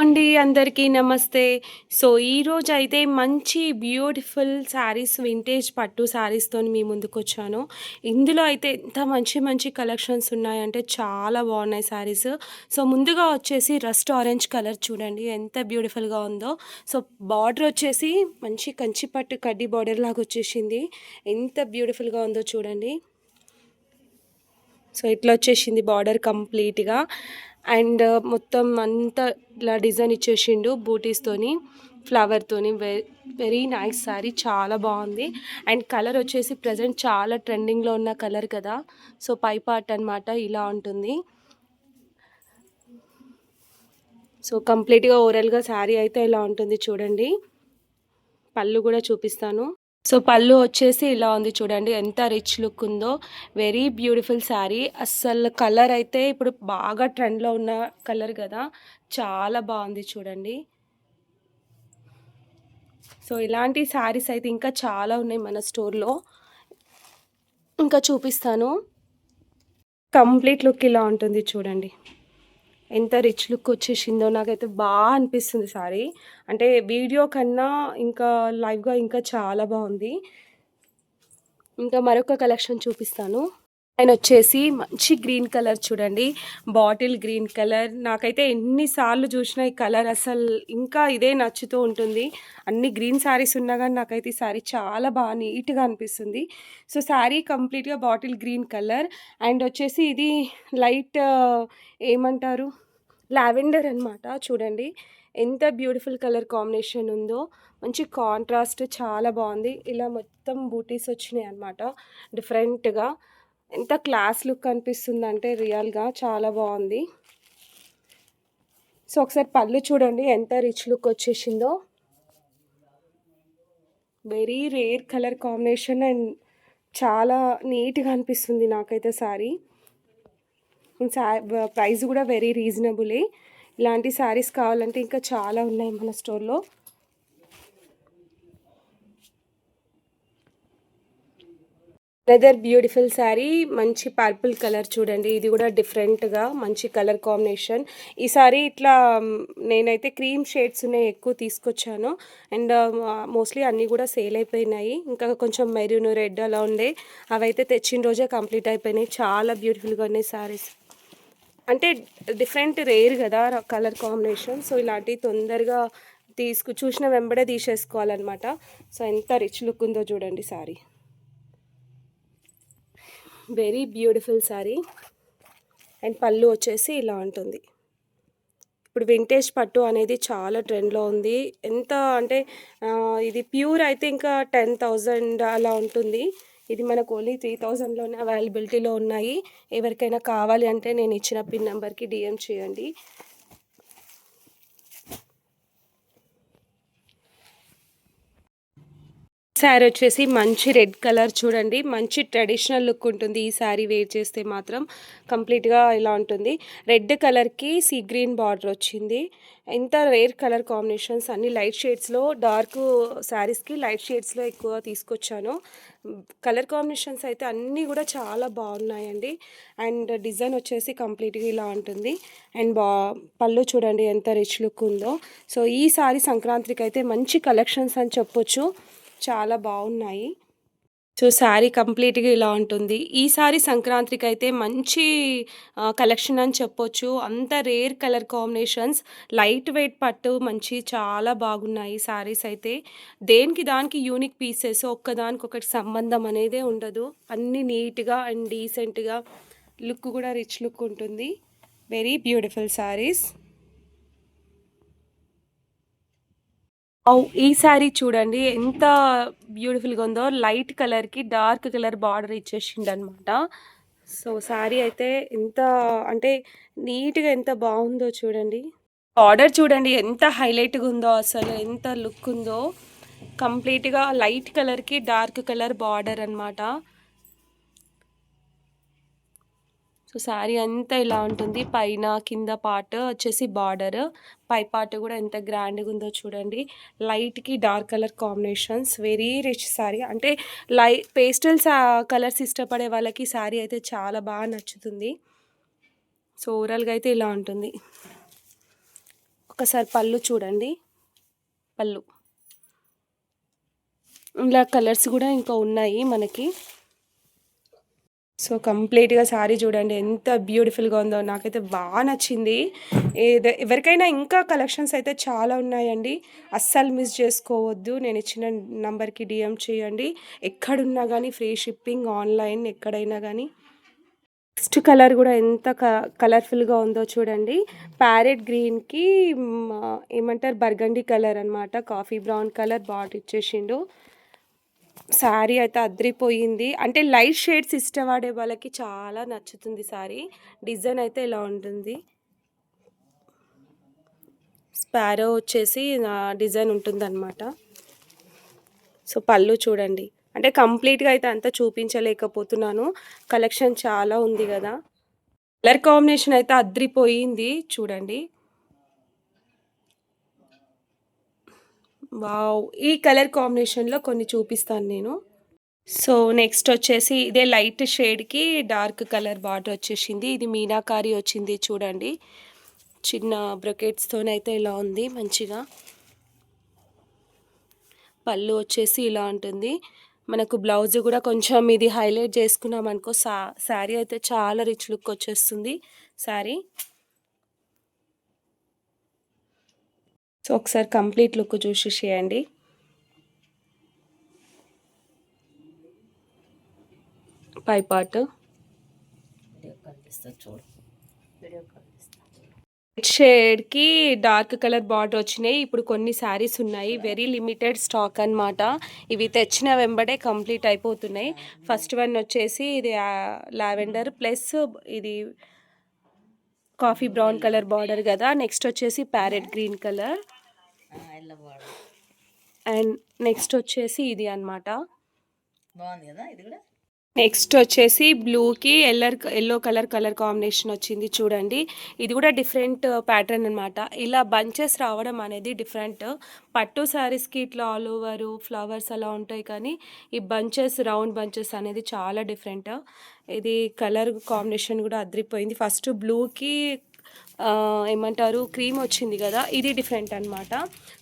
అండి అందరికీ నమస్తే. సో ఈరోజు అయితే మంచి బ్యూటిఫుల్ శారీస్ వింటేజ్ పట్టు శారీస్తో మీ ముందుకు వచ్చాను. ఇందులో అయితే ఎంత మంచి మంచి కలెక్షన్స్ ఉన్నాయంటే చాలా బాగున్నాయి శారీస్ సో ముందుగా వచ్చేసి రస్ట్ ఆరెంజ్ కలర్ చూడండి ఎంత బ్యూటిఫుల్గా ఉందో. సో బార్డర్ వచ్చేసి మంచి కంచి పట్టు కడ్డీ బార్డర్ లాగా వచ్చేసింది. ఎంత బ్యూటిఫుల్గా ఉందో చూడండి. సో ఇట్లా వచ్చేసింది బార్డర్ కంప్లీట్గా అండ్ uh, మొత్తం అంతా ఇట్లా డిజైన్ ఇచ్చేసిండు బూటీస్తోని ఫ్లవర్తోని వె వెరీ నైస్ శారీ చాలా బాగుంది. అండ్ కలర్ వచ్చేసి ప్రజెంట్ చాలా ట్రెండింగ్లో ఉన్న కలర్ కదా. సో పై పార్ట్ అనమాట ఇలా ఉంటుంది. సో కంప్లీట్గా ఓవరాల్గా శారీ అయితే ఇలా ఉంటుంది చూడండి. పళ్ళు కూడా చూపిస్తాను. సో పళ్ళు వచ్చేసి ఇలా ఉంది చూడండి ఎంత రిచ్ లుక్ ఉందో. వెరీ బ్యూటిఫుల్ శారీ అస్సలు కలర్ అయితే ఇప్పుడు బాగా ట్రెండ్లో ఉన్న కలర్ కదా. చాలా బాగుంది చూడండి. సో ఇలాంటి శారీస్ అయితే ఇంకా చాలా ఉన్నాయి మన స్టోర్లో ఇంకా చూపిస్తాను. కంప్లీట్ లుక్ ఇలా ఉంటుంది చూడండి. ఎంత రిచ్ లుక్ వచ్చేసిందో నాకైతే బాగా అనిపిస్తుంది సారీ అంటే వీడియో కన్నా ఇంకా లైవ్గా ఇంకా చాలా బాగుంది. ఇంకా మరొక కలెక్షన్ చూపిస్తాను. ఆయన వచ్చేసి మంచి గ్రీన్ కలర్ చూడండి. బాటిల్ గ్రీన్ కలర్ నాకైతే ఎన్నిసార్లు చూసినా ఈ కలర్ అసలు ఇంకా ఇదే నచ్చుతూ ఉంటుంది. అన్ని గ్రీన్ శారీస్ ఉన్నా కానీ నాకైతే ఈ శారీ చాలా బాగా నీట్గా అనిపిస్తుంది. సో శారీ కంప్లీట్గా బాటిల్ గ్రీన్ కలర్ అండ్ వచ్చేసి ఇది లైట్ uh, ఏమంటారు? లావెండర్ అనమాట చూడండి. ఎంత బ్యూటిఫుల్ కలర్ కాంబినేషన్ ఉందో. మంచి కాంట్రాస్ట్ చాలా బాగుంది. ఇలా మొత్తం బూటీస్ వచ్చినాయి అనమాట డిఫరెంట్గా ఎంత క్లాస్ లుక్ అనిపిస్తుంది అంటే రియల్గా చాలా బాగుంది. సో ఒకసారి పళ్ళు చూడండి ఎంత రిచ్ లుక్ వచ్చేసిందో. Very rare colour combination and చాలా నీట్గా అనిపిస్తుంది నాకైతే సారీ ప్రైస్ కూడా వెరీ రీజనబులే. ఇలాంటి శారీస్ కావాలంటే ఇంకా చాలా ఉన్నాయి మన స్టోర్లో. లెదర్ బ్యూటిఫుల్ శారీ మంచి పర్పుల్ కలర్ చూడండి. ఇది కూడా డిఫరెంట్గా మంచి కలర్ కాంబినేషన్ ఈ సారీ ఇట్లా నేనైతే క్రీమ్ షేడ్స్ ఉన్నాయి ఎక్కువ తీసుకొచ్చాను. అండ్ మోస్ట్లీ అన్నీ కూడా సేల్ అయిపోయినాయి. ఇంకా కొంచెం మెరూన్ రెడ్ అలా ఉండే. అవైతే తెచ్చిన రోజే కంప్లీట్ అయిపోయినాయి. చాలా బ్యూటిఫుల్గా ఉన్నాయి శారీస్ అంటే డిఫరెంట్ రేర్ కదా కలర్ కాంబినేషన్ సో ఇలాంటివి తొందరగా తీసుకు చూసిన వెంబడే తీసేసుకోవాలన్నమాట. సో ఎంత రిచ్ లుక్ ఉందో చూడండి sari very beautiful sari and పళ్ళు వచ్చేసి ఇలా ఉంటుంది. ఇప్పుడు వింటేజ్ పట్టు అనేది చాలా ట్రెండ్లో ఉంది. ఎంత అంటే ఇది ప్యూర్ అయితే ఇంకా టెన్ థౌజండ్ అలా ఉంటుంది. ఇది మనకు ఓన్లీ త్రీ థౌజండ్లోనే అవైలబిలిటీలో ఉన్నాయి. ఎవరికైనా కావాలి అంటే నేను ఇచ్చిన పిన్ నెంబర్కి డిఎం చేయండి. శారీ వచ్చేసి మంచి రెడ్ కలర్ చూడండి. మంచి ట్రెడిషనల్ లుక్ ఉంటుంది. ఈ శారీ వేర్ చేస్తే మాత్రం కంప్లీట్గా ఇలా ఉంటుంది. రెడ్ కలర్కి సీ గ్రీన్ బార్డర్ వచ్చింది. ఎంత రేర్ కలర్ కాంబినేషన్స్ అన్ని లైట్ షేడ్స్లో డార్క్ శారీస్కి లైట్ షేడ్స్లో ఎక్కువ తీసుకొచ్చాను. కలర్ కాంబినేషన్స్ అయితే అన్నీ కూడా చాలా బాగున్నాయండి. అండ్ డిజైన్ వచ్చేసి కంప్లీట్గా ఇలా ఉంటుంది. అండ్ బా పళ్ళు చూడండి ఎంత రిచ్ లుక్ ఉందో. సో ఈ సారీ సంక్రాంతికి అయితే మంచి కలెక్షన్స్ అని చెప్పొచ్చు. చాలా బాగున్నాయి. సో శారీ కంప్లీట్గా ఇలా ఉంటుంది. ఈ సారీ సంక్రాంతికి అయితే మంచి కలెక్షన్ అని చెప్పొచ్చు. అంత rare colour combinations. Light weight పట్టు మంచి చాలా బాగున్నాయి శారీస్ అయితే. దేనికి దానికి యూనిక్ పీసెస్ ఒక్కదానికి ఒకటి సంబంధం అనేదే ఉండదు. అన్నీ నీట్గా అండ్ డీసెంట్గా లుక్ కూడా రిచ్ లుక్ ఉంటుంది. Very beautiful saris. ఈ శారీ చూడండి ఎంత బ్యూటిఫుల్గా ఉందో. లైట్ కలర్కి డార్క్ కలర్ బార్డర్ ఇచ్చేసిండు అనమాట సో శారీ అయితే ఎంత అంటే నీట్గా ఎంత బాగుందో చూడండి. బార్డర్ చూడండి ఎంత హైలైట్గా ఉందో అసలు ఎంత లుక్ ఉందో. కంప్లీట్గా లైట్ కలర్కి డార్క్ కలర్ బార్డర్ అనమాట సో శారీ అంతా ఇలా ఉంటుంది. పైన కింద పార్ట్ వచ్చేసి బార్డర్. పై పార్ట్ కూడా ఎంత గ్రాండ్గా ఉందో చూడండి. లైట్కి dark colour combinations. Very rich sari. అంటే లై పేస్టల్స్ కలర్స్ ఇష్టపడే వాళ్ళకి శారీ అయితే చాలా బాగా నచ్చుతుంది. సో ఓవరాల్గా అయితే ఇలా ఉంటుంది. ఒకసారి పళ్ళు చూడండి. పళ్ళు. ఇలా కలర్స్ కూడా ఇంకా ఉన్నాయి మనకి. సో కంప్లీట్గా శారీ చూడండి ఎంత బ్యూటిఫుల్గా ఉందో. నాకైతే బాగా నచ్చింది. ఏదో ఎవరికైనా ఇంకా కలెక్షన్స్ అయితే చాలా ఉన్నాయండి. అస్సలు మిస్ చేసుకోవద్దు. నేను ఇచ్చిన నంబర్కి డిఎం చేయండి. ఎక్కడున్నా కానీ ఫ్రీ షిప్పింగ్ ఆన్లైన్ ఎక్కడైనా కానీ నెక్స్ట్ కలర్ కూడా ఎంత క కలర్ఫుల్గా ఉందో చూడండి. ప్యారెట్ గ్రీన్కి ఏమంటారు? బర్గండి కలర్ అనమాట కాఫీ బ్రౌన్ కలర్ బాట్ ఇచ్చేసిండు శారీ అయితే అద్రిపోయింది. అంటే లైట్ షేడ్స్ ఇష్టపడే వాళ్ళకి చాలా నచ్చుతుంది శారీ డిజైన్ అయితే ఇలా ఉంటుంది. స్పారో వచ్చేసి డిజైన్ ఉంటుందన్నమాట. సో పళ్ళు చూడండి. అంటే కంప్లీట్గా అయితే అంతా చూపించలేకపోతున్నాను. కలెక్షన్ చాలా ఉంది కదా. కలర్ కాంబినేషన్ అయితే అద్రిపోయింది. చూడండి. వావ్. ఈ కలర్ కాంబినేషన్లో కొన్ని చూపిస్తాను నేను. సో నెక్స్ట్ వచ్చేసి ఇదే లైట్ షేడ్కి డార్క్ కలర్ బార్డర్ వచ్చేసింది. ఇది మీనాకారి వచ్చింది చూడండి. చిన్న బ్రొకెట్స్తోనైతే ఇలా ఉంది మంచిగా. పళ్ళు వచ్చేసి ఇలా ఉంటుంది. మనకు బ్లౌజ్ కూడా కొంచెం ఇది హైలైట్ చేసుకున్నాం అనుకో సా శారీ అయితే చాలా రిచ్ లుక్ వచ్చేస్తుంది. శారీ. సో ఒకసారి కంప్లీట్ లుక్ చూసి చేయండి. పై పార్ట్. షేడ్కి డార్క్ కలర్ బార్డర్ వచ్చినాయి. ఇప్పుడు కొన్ని శారీస్ ఉన్నాయి. వెరీ లిమిటెడ్ స్టాక్ అనమాట ఇవి తెచ్చిన వెంబడే కంప్లీట్ అయిపోతున్నాయి. ఫస్ట్ వన్ వచ్చేసి ఇది లావెండర్ ప్లస్ ఇది కాఫీ బ్రౌన్ కలర్ బార్డర్ కదా. నెక్స్ట్ వచ్చేసి parrot green colour and next వచ్చేసి ఇది అనమాట బాగుంది కదా ఇది కూడా? నెక్స్ట్ వచ్చేసి బ్లూకి ఎల్లర్ ఎల్లో కలర్ కలర్ కాంబినేషన్ వచ్చింది చూడండి. ఇది కూడా డిఫరెంట్ ప్యాటర్న్ అనమాట ఇలా బంచెస్ రావడం అనేది డిఫరెంట్ పట్టు శారీస్కి ఇట్లా ఆల్ ఓవర్ ఫ్లవర్స్ అలా ఉంటాయి కానీ ఈ బంచెస్ రౌండ్ బంచెస్ అనేది చాలా డిఫరెంట్ ఇది కలర్ కాంబినేషన్ కూడా అదిరిపోయింది. ఫస్ట్ బ్లూకి ఏమంటారు క్రీమ్ వచ్చింది కదా ఇది డిఫరెంట్ అనమాట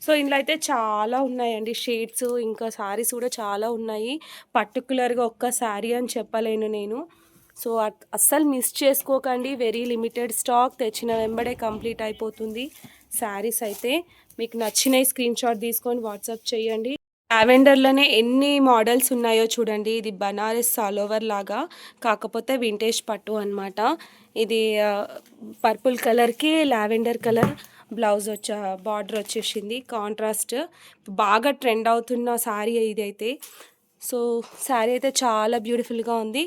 సో ఇందులో అయితే చాలా ఉన్నాయండి షేడ్స్ ఇంకా శారీస్ కూడా చాలా ఉన్నాయి. పర్టికులర్గా ఒక్క శారీ అని చెప్పలేను నేను. సో అస్సలు మిస్ చేసుకోకండి. వెరీ లిమిటెడ్ స్టాక్ తెచ్చిన వెంబడే కంప్లీట్ అయిపోతుంది శారీస్ అయితే. మీకు నచ్చినవి స్క్రీన్ షాట్ తీసుకొని వాట్సాప్ చేయండి. లావెండర్లోనే ఎన్ని మోడల్స్ ఉన్నాయో చూడండి. ఇది బనారస్ ఆల్ ఓవర్ లాగా కాకపోతే వింటేజ్ పట్టు అనమాట ఇది పర్పుల్ కలర్కి లావెండర్ కలర్ బ్లౌజ్ వచ్చా బార్డర్ వచ్చేసింది. కాంట్రాస్ట్ బాగా ట్రెండ్ అవుతున్న శారీ ఇదైతే. సో శారీ అయితే చాలా బ్యూటిఫుల్గా ఉంది.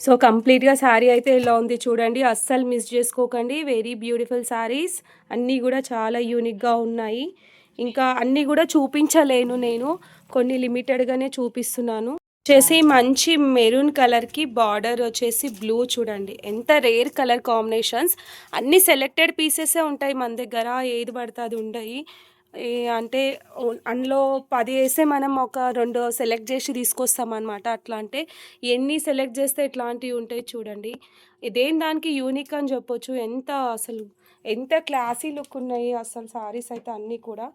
సో కంప్లీట్గా శారీ అయితే ఇలా ఉంది చూడండి. అస్సలు మిస్ చేసుకోకండి. Very beautiful saris. అన్నీ కూడా చాలా యూనిక్గా ఉన్నాయి. ఇంకా అన్నీ కూడా చూపించలేను నేను. కొన్ని లిమిటెడ్గానే చూపిస్తున్నాను. వచ్చేసి మంచి మెరూన్ కలర్కి బార్డర్ వచ్చేసి బ్లూ చూడండి. ఎంత రేర్ కలర్ కాంబినేషన్స్. అన్ని సెలెక్టెడ్ పీసెసే ఉంటాయి మన దగ్గర. ఏది పడితే అది ఉండయి. అంటే అందులో పది వేసే మనం ఒక రెండు సెలెక్ట్ చేసి తీసుకొస్తాం అనమాట అట్లా అంటే ఎన్ని సెలెక్ట్ చేస్తే ఇట్లాంటివి ఉంటాయి చూడండి. ఇదేం దానికి యూనిక్ అని చెప్పొచ్చు. ఎంత అసలు ఎంత క్లాసీ లుక్ ఉన్నాయి అసలు సారీస్ అయితే అన్నీ కూడా.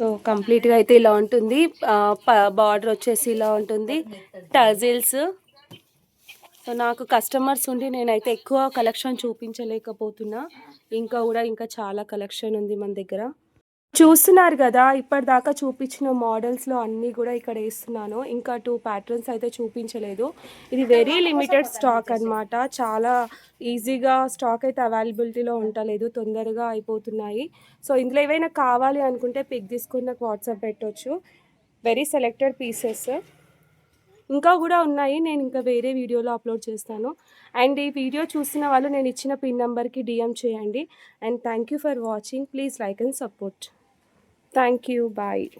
సో కంప్లీట్గా అయితే ఇలా ఉంటుంది. బార్డర్ వచ్చేసి ఇలా ఉంటుంది. టజిల్స్. సో నాకు కస్టమర్స్ ఉండి నేనైతే ఎక్కువ కలెక్షన్ చూపించలేకపోతున్నా. ఇంకా కూడా ఇంకా చాలా కలెక్షన్ ఉంది మన దగ్గర. చూస్తున్నారు కదా ఇప్పటిదాకా చూపించిన మోడల్స్లో అన్నీ కూడా ఇక్కడ వేస్తున్నాను. ఇంకా టూ ప్యాటర్న్స్ అయితే చూపించలేదు. ఇది వెరీ లిమిటెడ్ స్టాక్ అనమాట చాలా ఈజీగా స్టాక్ అయితే అవైలబిలిటీలో ఉండలేదు తొందరగా అయిపోతున్నాయి. సో ఇందులో ఏవైనా కావాలి అనుకుంటే పిక్ తీసుకుని నాకు వాట్సాప్ పెట్టవచ్చు వెరీ సెలెక్టెడ్ పీసెస్ ఇంకా కూడా ఉన్నాయి. నేను ఇంకా వేరే వీడియోలో అప్లోడ్ చేస్తాను. అండ్ ఈ వీడియో చూసిన వాళ్ళు నేను ఇచ్చిన పిన్ నెంబర్కి డిఎం చేయండి. And thank you for watching please like and support Thank you. Bye.